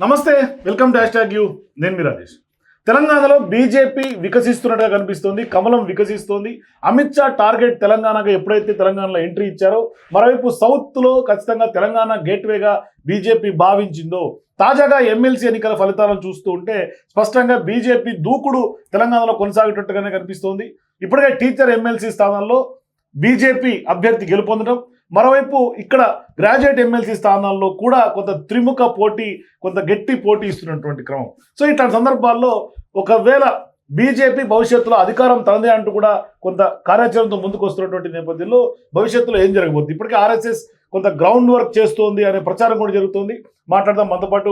నమస్తే welcome to hash tag U. నేను మీ రాజేష్. తెలంగాణలో బీజేపీ వికసిస్తున్నట్టుగా కనిపిస్తోంది కమలం వికసిస్తోంది. అమిత్ షా టార్గెట్ తెలంగాణగా ఎప్పుడైతే తెలంగాణలో ఎంట్రీ ఇచ్చారో మరోవైపు సౌత్లో ఖచ్చితంగా తెలంగాణ గేట్వేగా బీజేపీ భావించిందో తాజాగా ఎమ్మెల్సీ ఎన్నికల ఫలితాలను చూస్తూ ఉంటే స్పష్టంగా బీజేపీ దూకుడు తెలంగాణలో కొనసాగేటట్టుగానే కనిపిస్తోంది. ఇప్పటికే టీచర్ ఎమ్మెల్సీ స్థానంలో బీజేపీ అభ్యర్థి గెలుపొందడం మరోవైపు ఇక్కడ గ్రాడ్యుయేట్ ఎమ్మెల్సీ స్థానాల్లో కూడా కొంత త్రిముఖ పోటీ కొంత గట్టి పోటీ ఇస్తున్నటువంటి క్రమం. సో ఇట్లాంటి సందర్భాల్లో ఒకవేళ బీజేపీ భవిష్యత్తులో అధికారం తనదే అంటూ కూడా కొంత కార్యాచరణతో ముందుకు వస్తున్నటువంటి నేపథ్యంలో భవిష్యత్తులో ఏం జరగబోద్ది ఇప్పటికే ఆర్ఎస్ఎస్ కొంత గ్రౌండ్ వర్క్ చేస్తోంది అనే ప్రచారం కూడా జరుగుతోంది. మాట్లాడదాం. మనతో పాటు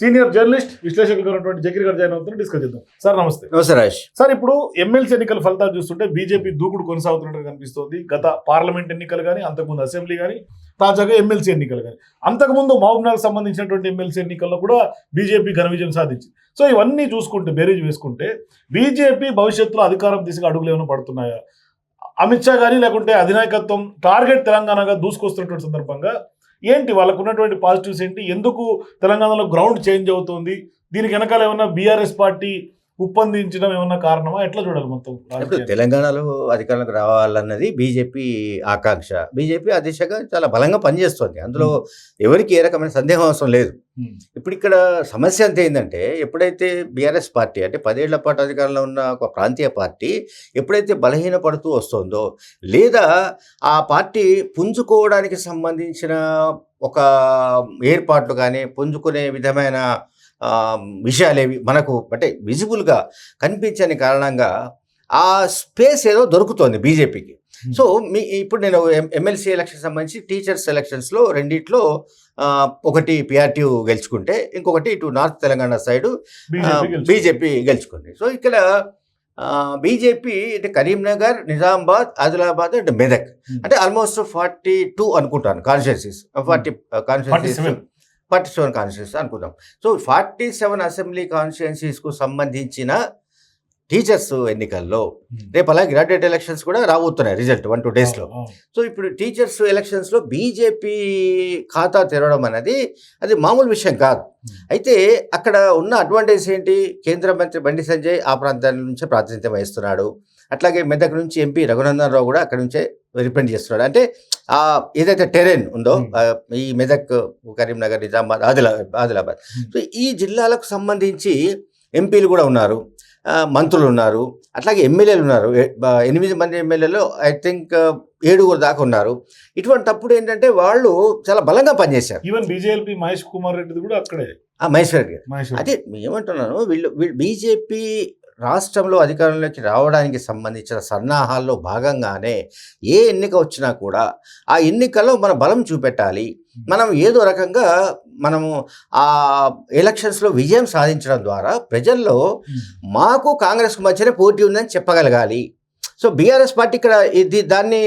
సీనియర్ జర్నలిస్ట్ విశ్లేషకులు ఉన్నటువంటి జకీర్ గారు జాయిన్ అవుతున్నారు. డిస్కస్ చేద్దాం. సార్ నమస్తే. నమస్తే రాజేష్. సార్ ఇప్పుడు ఎమ్మెల్సీ ఎన్నికల ఫలితాలు చూస్తుంటే బీజేపీ దూకుడు కొనసాగుతున్నట్టు కనిపిస్తోంది. గత పార్లమెంట్ ఎన్నికలు కానీ అంతకుముందు అసెంబ్లీ కానీ తాజాగా ఎమ్మెల్సీ ఎన్నికలు కానీ అంతకుముందు మహబూబ్నగర్ సంబంధించినటువంటి ఎమ్మెల్సీ ఎన్నికల్లో కూడా బీజేపీ ఘన విజయం సాధించింది. సో ఇవన్నీ చూసుకుంటే బేరీజ్ వేసుకుంటే బీజేపీ భవిష్యత్తులో అధికారం దిశగా అడుగులు ఏమైనా పడుతున్నాయా? అమిత్ షా కానీ లేకుంటే అధినాయకత్వం టార్గెట్ తెలంగాణగా దూసుకొస్తున్నటువంటి సందర్భంగా ఏంటి వాళ్ళకు ఉన్నటువంటి పాజిటివ్స్ ఏంటి? ఎందుకు తెలంగాణలో గ్రౌండ్ చేంజ్ అవుతుంది? దీనికి వెనకాల ఏమన్నా బీఆర్ఎస్ పార్టీ ఉప్పందించడం ఏమన్నా కారణమా? ఎట్లా చూడాలి మొత్తం ఇప్పుడు? తెలంగాణలో అధికారంలోకి రావాలన్నది బీజేపీ ఆకాంక్ష. బీజేపీ ఆ దిశగా చాలా బలంగా పనిచేస్తుంది. అందులో ఎవరికి ఏ రకమైన సందేహం అవసరం లేదు. ఇప్పుడు ఇక్కడ సమస్య అంతే ఏంటంటే ఎప్పుడైతే బీఆర్ఎస్ పార్టీ అంటే పదేళ్ళ పాటు అధికారంలో ఉన్న ఒక ప్రాంతీయ పార్టీ ఎప్పుడైతే బలహీనపడుతూ వస్తుందో లేదా ఆ పార్టీ పుంజుకోవడానికి సంబంధించిన ఒక ఏర్పాట్లు కానీ పుంజుకునే విధమైన విషయాలేవి మనకు అంటే విజిబుల్గా కనిపించని కారణంగా ఆ స్పేస్ ఏదో దొరుకుతోంది బీజేపీకి సో మీ ఇప్పుడు నేను ఎమ్మెల్సీ ఎలక్షన్ సంబంధించి టీచర్స్ ఎలక్షన్స్లో రెండిట్లో ఒకటి పిఆర్టీ గెలుచుకుంటే ఇంకొకటి ఇటు నార్త్ తెలంగాణ సైడు బీజేపీ గెలుచుకుంది. సో ఇక్కడ బీజేపీ అంటే కరీంనగర్ నిజామాబాద్ ఆదిలాబాద్ అండ్ మెదక్. అంటే ఆల్మోస్ట్ ఫార్టీ టూ అనుకుంటాను constituencies forty constituencies 47. Forty seven constituencies అనుకుందాం. సో ఫార్టీ సెవెన్ అసెంబ్లీ కాన్స్టిట్యున్సీస్కు సంబంధించిన టీచర్స్ ఎన్నికల్లో రేపు అలాగే గ్రాడ్యుయేట్ ఎలక్షన్స్ కూడా రాబోతున్నాయి రిజల్ట్ వన్ టూ డేస్లో. సో ఇప్పుడు టీచర్స్ ఎలక్షన్స్లో బీజేపీ ఖాతా తెరవడం అనేది అది మామూలు విషయం కాదు. అయితే అక్కడ ఉన్న అడ్వాంటేజ్ ఏంటి? కేంద్ర మంత్రి బండి సంజయ్ ఆ ప్రాంతాల నుంచే ప్రాతినిధ్యం వహిస్తున్నాడు. అట్లాగే మెదక్ నుంచి ఎంపీ రఘునందన్ రావు కూడా అక్కడ నుంచే రిప్రజెంట్ చేస్తున్నాడు. అంటే ఏదైతే టెరెన్ ఉందో ఈ మెదక్ కరీంనగర్ నిజామాబాద్ ఆదిలా ఆదిలాబాద్. Hmm. సో ఈ జిల్లాలకు సంబంధించి ఎంపీలు కూడా ఉన్నారు. మంత్రులు ఉన్నారు. అట్లాగే ఎమ్మెల్యేలు ఉన్నారు. ఎనిమిది మంది ఎమ్మెల్యేలు ఐ థింక్ ఏడుగురు దాకా ఉన్నారు. ఇటువంటప్పుడు ఏంటంటే వాళ్ళు చాలా బలంగా పనిచేశారు. ఈవెన్ బీజేపీ మహేష్ కుమార్ రెడ్డి కూడా అక్కడే. మహేశ్వర్ గారు. మహేష్ అదే ఏమంటున్నాను వీళ్ళు బీజేపీ రాష్ట్రంలో అధికారంలోకి రావడానికి సంబంధించిన సన్నాహాల్లో భాగంగానే ఏ ఎన్నిక వచ్చినా కూడా ఆ ఎన్నికల్లో మన బలం చూపెట్టాలి. మనం ఏదో రకంగా మనము ఆ ఎలక్షన్స్లో విజయం సాధించడం ద్వారా ప్రజల్లో మాకు కాంగ్రెస్కు మధ్యనే పోటీ ఉందని చెప్పగలగాలి. సో బీఆర్ఎస్ పార్టీ ఇక్కడ ఇది దాన్ని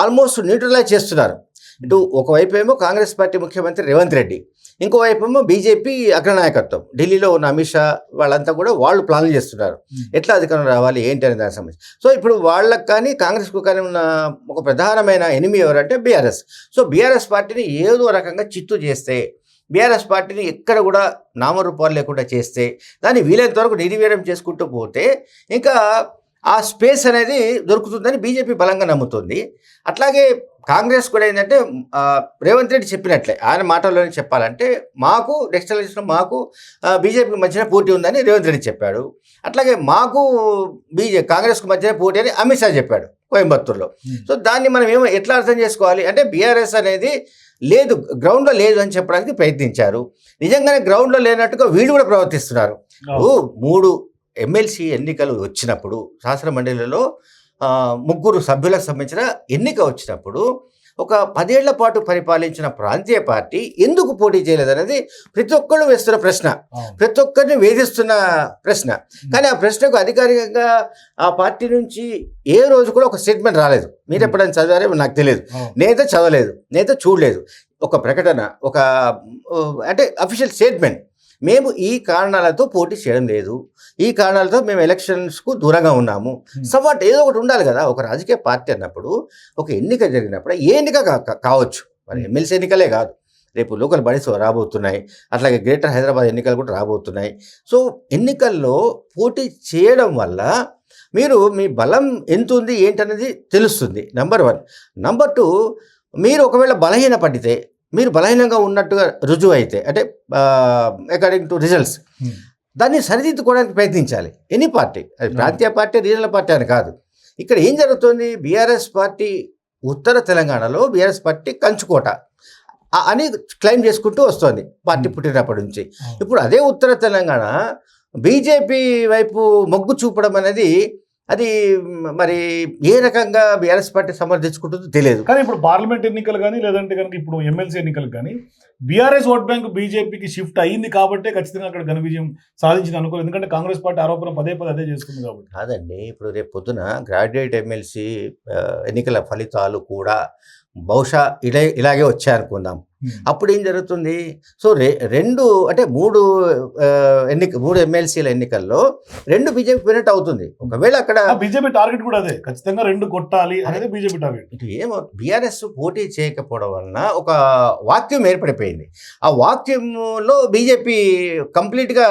ఆల్మోస్ట్ న్యూట్రలైజ్ చేస్తున్నారు. ఇటు ఒకవైపు ఏమో కాంగ్రెస్ పార్టీ ముఖ్యమంత్రి రేవంత్ రెడ్డి ఇంకోవైపు ఏమో బీజేపీ అగ్రనాయకత్వం. ఢిల్లీలో ఉన్న అమిత్ షా వాళ్ళంతా కూడా వాళ్ళు ప్లాన్లు చేస్తున్నారు. ఎట్లా అధికారం రావాలి ఏంటి అనే దానికి సంబంధించి. సో ఇప్పుడు వాళ్ళకి కానీ కాంగ్రెస్కు కానీ ఉన్న ఒక ప్రధానమైన ఎనిమి ఎవరంటే బీఆర్ఎస్. సో బీఆర్ఎస్ పార్టీని ఏదో రకంగా చిత్తు చేస్తే బీఆర్ఎస్ పార్టీని ఎక్కడ కూడా నామరూపాలు లేకుండా చేస్తే దాన్ని వీలైనంత వరకు నిర్వీర్యం చేసుకుంటూ పోతే ఇంకా ఆ స్పేస్ అనేది దొరుకుతుందని బీజేపీ బలంగా నమ్ముతుంది. అట్లాగే కాంగ్రెస్ కూడా ఏంటంటే రేవంత్ రెడ్డి చెప్పినట్లే ఆయన మాటల్లోనే చెప్పాలంటే మాకు నెక్స్ట్ ఎలక్షన్లో మాకు బీజేపీకి మధ్యన పోటీ ఉందని రేవంత్ రెడ్డి చెప్పాడు. అట్లాగే మాకు బీజే కాంగ్రెస్కు మధ్యన పోటీ అని అమిత్ షా చెప్పాడు కోయంబత్తూరులో. సో దాన్ని మనం ఏమో ఎట్లా అర్థం చేసుకోవాలి? అంటే బీఆర్ఎస్ అనేది లేదు గ్రౌండ్లో లేదు అని చెప్పడానికి ప్రయత్నించారు. నిజంగానే గ్రౌండ్లో లేనట్టుగా వీళ్ళు కూడా ప్రవర్తిస్తున్నారు. మూడు ఎమ్మెల్సీ ఎన్నికలు వచ్చినప్పుడు శాసన మండలిలో ముగ్గురు సభ్యులకు సంబంధించిన ఎన్నిక వచ్చినప్పుడు ఒక పదేళ్ళ పాటు పరిపాలించిన ప్రాంతీయ పార్టీ ఎందుకు పోటీ చేయలేదనేది ప్రతి ఒక్కళ్ళు వేస్తున్న ప్రశ్న. ప్రతి ఒక్కరిని వేధిస్తున్న ప్రశ్న. కానీ ఆ ప్రశ్నకు అధికారికంగా ఆ పార్టీ నుంచి ఏ రోజు కూడా ఒక స్టేట్మెంట్ రాలేదు. మీరు ఎప్పుడైనా చదివారో నాకు తెలియదు. నేనైతే చదవలేదు. నేనైతే చూడలేదు. ఒక ప్రకటన ఒక అంటే అఫీషియల్ స్టేట్మెంట్ మేము ఈ కారణాలతో పోటీ చేయడం లేదు. ఈ కారణాలతో మేము ఎలక్షన్స్కు దూరంగా ఉన్నాము. సో వాట్ ఏదో ఒకటి ఉండాలి కదా. ఒక రాజకీయ పార్టీ అన్నప్పుడు ఒక ఎన్నిక జరిగినప్పుడు ఏ ఎన్నిక కావచ్చు. మరి ఎమ్మెల్సీ ఎన్నికలే కాదు. రేపు లోకల్ బాడీస్ రాబోతున్నాయి. అట్లాగే గ్రేటర్ హైదరాబాద్ ఎన్నికలు కూడా రాబోతున్నాయి. సో ఎన్నికల్లో పోటీ చేయడం వల్ల మీరు మీ బలం ఎంత ఉంది ఏంటనేది తెలుస్తుంది. నెంబర్ వన్ నెంబర్ టూ మీరు ఒకవేళ బలహీన పడితే మీరు బలహీనంగా ఉన్నట్టుగా రుజువు అయితే అంటే అకార్డింగ్ టు రిజల్ట్స్ దాన్ని సరిదిద్దుకోవడానికి ప్రయత్నించాలి. ఎనీ పార్టీ అది ప్రాంతీయ పార్టీ రీజనల్ పార్టీ అని కాదు. ఇక్కడ ఏం జరుగుతుంది? బీఆర్ఎస్ పార్టీ ఉత్తర తెలంగాణలో బీఆర్ఎస్ పార్టీ కంచుకోట. అని క్లెయిమ్ చేసుకుంటూ వస్తుంది పార్టీ Hmm. పుట్టినప్పటి నుంచి. ఇప్పుడు అదే ఉత్తర తెలంగాణ బీజేపీ వైపు మొగ్గు చూపడం అనేది అది మరి ఏ రకంగా బీఆర్ఎస్ పార్టీ సమర్థించుకుంటుందో తెలియదు. కానీ ఇప్పుడు పార్లమెంట్ ఎన్నికలు కానీ లేదంటే కనుక ఇప్పుడు ఎమ్మెల్సీ ఎన్నికలు కానీ బీఆర్ఎస్ ఓట్ బ్యాంక్ బీజేపీకి షిఫ్ట్ అయ్యింది కాబట్టి ఖచ్చితంగా అక్కడ ఘన విజయం సాధించింది అనుకో ఎందుకంటే కాంగ్రెస్ పార్టీ ఆరోపణ పదే పదే అదే చేస్తుంది కాబట్టి. కాదండి ఇప్పుడు రేపు పొద్దున గ్రాడ్యుయేట్ ఎమ్మెల్సీ ఎన్నికల ఫలితాలు కూడా బహుశా ఇలా ఇలాగే వచ్చాయనుకుందాం. అప్పుడు ఏం జరుగుతుంది? సో రె రెండు అంటే మూడు ఎన్నిక మూడు ఎమ్మెల్సీల ఎన్నికల్లో రెండు బీజేపీ వినట్ అవుతుంది. ఒకవేళ అక్కడ బీజేపీ టార్గెట్ కూడా అదే. ఖచ్చితంగా రెండు కొట్టాలి అనేది బీజేపీ టార్గెట్. ఇటు ఏమో బీఆర్ఎస్ పోటీ చేయకపోవడం వలన ఒక వాక్యం ఏర్పడిపోయింది. ఆ వాక్యంలో బీజేపీ కంప్లీట్గా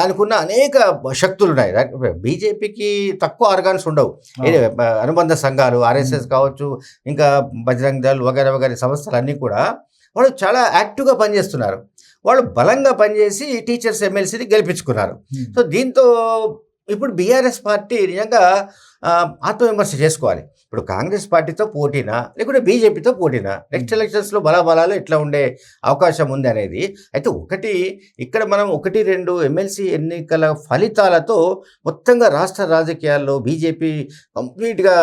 దానికి ఉన్న అనేక శక్తులు ఉన్నాయి. బీజేపీకి తక్కువ ఆర్గాన్స్ ఉండవు. అనుబంధ సంఘాలు ఆర్ఎస్ఎస్ కావచ్చు ఇంకా బజరంగ్ దళ్ వగైరా వగైరా సంస్థలు అన్నీ కూడా వాళ్ళు చాలా యాక్టివ్గా పనిచేస్తున్నారు. వాళ్ళు బలంగా పనిచేసి టీచర్స్ ఎమ్మెల్సీని గెలిపించుకున్నారు. సో దీంతో ఇప్పుడు బీఆర్ఎస్ పార్టీ నిజంగా ఆత్మవిమర్శ చేసుకోవాలి. ఇప్పుడు కాంగ్రెస్ పార్టీతో పోటీనా? లేకుంటే బీజేపీతో పోటీనా? నెక్స్ట్ ఎలక్షన్స్లో బలాబలాలు ఎట్లా ఉండే అవకాశం ఉంది అనేది అయితే ఒకటి ఇక్కడ మనం ఒకటి రెండు ఎమ్మెల్సీ ఎన్నికల ఫలితాలతో మొత్తంగా రాష్ట్ర రాజకీయాల్లో బీజేపీ కంప్లీట్గా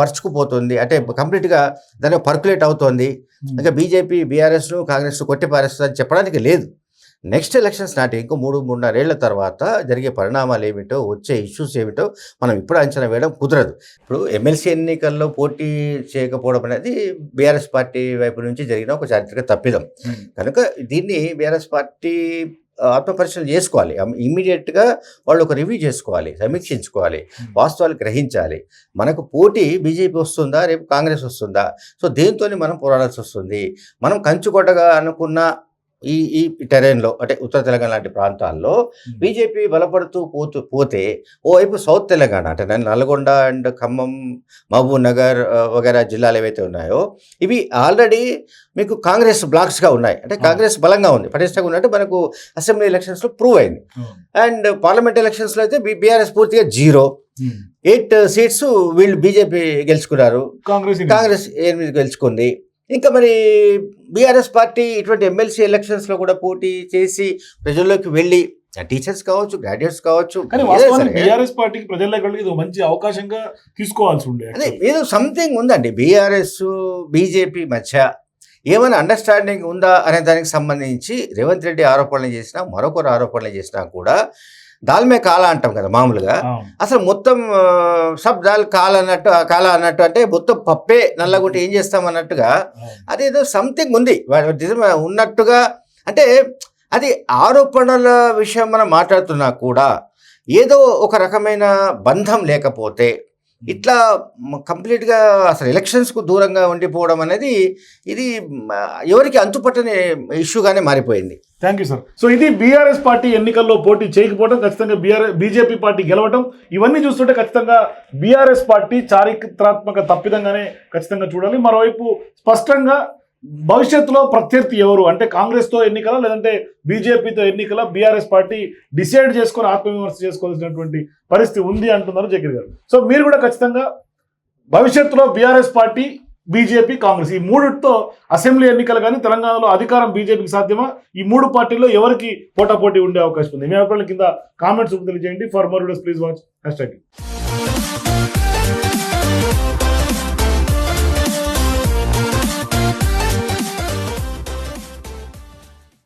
పరుచుకుపోతుంది. అంటే కంప్లీట్గా దాని పర్కులేట్ అవుతోంది. ఇంకా బీజేపీ బీఆర్ఎస్ను కాంగ్రెస్ను కొట్టి పారేస్తుంది అని చెప్పడానికి లేదు. నెక్స్ట్ ఎలక్షన్స్ నాటి ఇంకో మూడు మూడున్నరేళ్ళ తర్వాత జరిగే పరిణామాలు ఏమిటో వచ్చే ఇష్యూస్ ఏమిటో మనం ఇప్పుడు అంచనా వేయడం కుదరదు. ఇప్పుడు ఎమ్మెల్సీ ఎన్నికల్లో పోటీ చేయకపోవడం అనేది బీఆర్ఎస్ పార్టీ వైపు నుంచి జరిగిన ఒక చారిత్రక తప్పిదం. కనుక దీన్ని బీఆర్ఎస్ పార్టీ ఆత్మపరిశీలన చేసుకోవాలి. ఇమీడియట్గా వాళ్ళు ఒక రివ్యూ చేసుకోవాలి సమీక్షించుకోవాలి వాస్తవాలు గ్రహించాలి. మనకు పోటీ బీజేపీ వస్తుందా రేపు కాంగ్రెస్ వస్తుందా? సో దేంతో మనం పోరాడాల్సి వస్తుంది? మనం కంచుకొట్టగా అనుకున్న ఈ ఈ టెరైన్లో అంటే ఉత్తర తెలంగాణ లాంటి ప్రాంతాల్లో బీజేపీ బలపడుతూ పోతూ పోతే ఓవైపు సౌత్ తెలంగాణ అంటే నల్- నల్గొండ అండ్ ఖమ్మం మహబూబ్ నగర్ వగైరా జిల్లాలు ఏవైతే ఉన్నాయో ఇవి ఆల్రెడీ మీకు కాంగ్రెస్ బ్లాక్స్గా ఉన్నాయి. అంటే కాంగ్రెస్ బలంగా ఉంది. పటిష్టంగా ఉన్నట్టు మనకు అసెంబ్లీ ఎలక్షన్స్లో ప్రూవ్ అయింది. అండ్ పార్లమెంట్ ఎలక్షన్స్లో అయితే బీఆర్ఎస్ పూర్తిగా జీరో. ఎయిట్ సీట్స్ వీళ్ళు బీజేపీ గెలుచుకున్నారు. కాంగ్రెస్ కాంగ్రెస్ ఎనిమిది గెలుచుకుంది. ఇంకా మరి బీఆర్ఎస్ పార్టీ ఇటువంటి ఎమ్మెల్సీ ఎలక్షన్స్లో కూడా పోటీ చేసి ప్రజల్లోకి వెళ్ళి టీచర్స్ కావచ్చు గ్రాడ్యుయేట్స్ కావచ్చు. బీఆర్ఎస్ పార్టీకి ప్రజల్లోకి ఇది మంచి అవకాశంగా తీసుకోవాల్సి ఉండే అదే ఏదో సంథింగ్ ఉందండి బీఆర్ఎస్ బీజేపీ మధ్య ఏమైనా అండర్స్టాండింగ్ ఉందా అనే దానికి సంబంధించి రేవంత్ రెడ్డి ఆరోపణలు చేసినా మరొకరు ఆరోపణలు చేసినా కూడా దాల్మే కాల అంటాం కదా మామూలుగా. అసలు మొత్తం సబ్ దాల్ కాల అన్నట్టు కాల అన్నట్టు అంటే మొత్తం పప్పే నల్లగుంటే ఏం చేస్తాం అన్నట్టుగా. అదేదో సంథింగ్ ఉంది ఉన్నట్టుగా అంటే అది ఆరోపణల విషయం మనం మాట్లాడుతున్నా కూడా ఏదో ఒక రకమైన బంధం లేకపోతే ఇట్లా కంప్లీట్గా అసలు ఎలక్షన్స్కు దూరంగా ఉండిపోవడం అనేది ఇది ఎవరికి అంతుపట్టని ఇష్యూగానే మారిపోయింది. Thank you sir. సో ఇది బీఆర్ఎస్ పార్టీ ఎన్నికల్లో పోటీ చేయకపోవడం ఖచ్చితంగా బీఆర్ఎస్ బీజేపీ పార్టీ గెలవడం ఇవన్నీ చూస్తుంటే ఖచ్చితంగా బీఆర్ఎస్ పార్టీ చారిత్రాత్మక తప్పిదంగానే ఖచ్చితంగా చూడాలి. మరోవైపు స్పష్టంగా భవిష్యత్తులో ప్రత్యర్థి ఎవరు? అంటే కాంగ్రెస్తో ఎన్నికల లేదంటే బీజేపీతో ఎన్నికల బీఆర్ఎస్ పార్టీ డిసైడ్ చేసుకొని ఆత్మవిమర్శ చేసుకోవాల్సినటువంటి పరిస్థితి ఉంది అంటున్నారు జగన్ గారు. సో మీరు కూడా ఖచ్చితంగా భవిష్యత్తులో బీఆర్ఎస్ పార్టీ బీజేపీ కాంగ్రెస్ ఈ మూడితో అసెంబ్లీ ఎన్నికలు కానీ తెలంగాణలో అధికారం బీజేపీకి సాధ్యమా? ఈ మూడు పార్టీల్లో ఎవరికి పోటాపోటీ ఉండే అవకాశం ఉంది? మీ అభిప్రాయం కింద కామెంట్స్ తెలియజేయండి. For more videos please watch. Hash